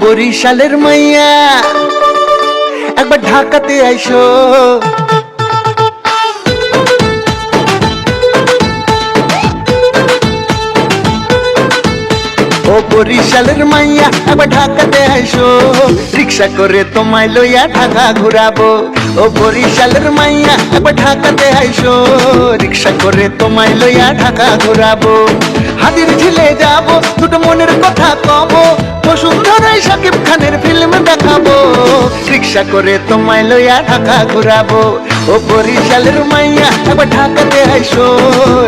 বরিশালের মাইয়া, একবার ঢাকাতে আইসো। ও বরিশালের মাইয়া, একবার ঢাকাতে আইসো। রিক্সা করে তোমায় লইয়া ঢাকা ঘুরাবো। ও বরিশালের মাইয়া, একবার ঢাকাতে আইসো। রিক্সা করে তোমায় লইয়া ঢাকা ঘুরাবো। হাতির ঝিলে যাব, দুটো ফিল্ম দেখাবো রিক্সা করে তোমায় লইয়া ঢাকা ঘুরাবো। ও বরিশালের মাইয়া ঢাকাতে আইসো।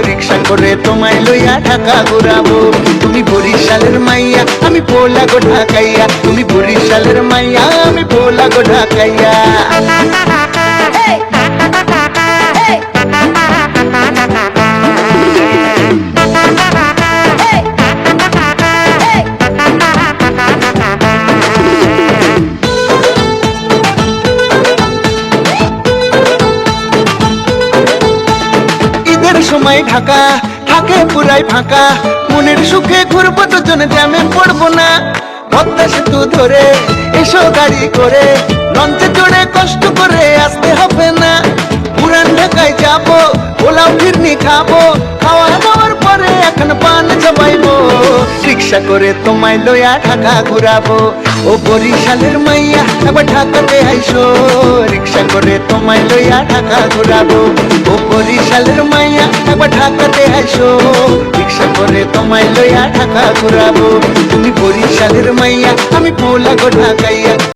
রিক্সা করে তোমায় লইয়া ঢাকা ঘুরাবো। তুমি বরিশালের মাইয়া আমি পোলা গো ঢাকাইয়া। তুমি বরিশালের মাইয়া আমি পোলা গো ঢাকাইয়া। সময় ঢাকা থাকে পুরাই ফাঁকা। মনের সুখে ঘুরবো দুজন, জ্যামে পড়ব না। পদ্মা সেতু ধরে এসো গাড়ি করে, লঞ্চে চড়ে কষ্ট করে আসতে হবে না। পুরান ঢাকায় যাব পোলাও ফিরনি খাব, খাওয়া দাওয়ার পরে এখন পান চাবাইবো রিক্সা করে তোমায় লইয়া ঢাকা ঘুরাবো। ও বরিশালের মাইয়া একবার ঢাকাতে আইসো। রিক্সা করে তোমায় লইয়া ঢাকা ঘুরাবো। ও বরিশালের মাইয়া একবার ঢাকাতে আইসো। রিক্সা করে তোমায় লইয়া ঢাকা ঘুরাবো। তুমি বরিশালের মাইয়া, আমি পোলা গো ঢাকাইয়া।